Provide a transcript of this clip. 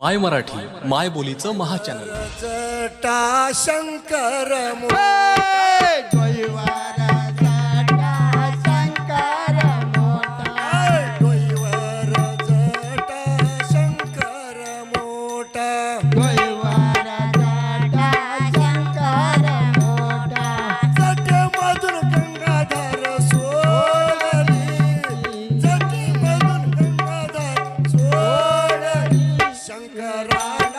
माय मराठी माय बोलीचं महाचॅनल जटा शंकर રાધા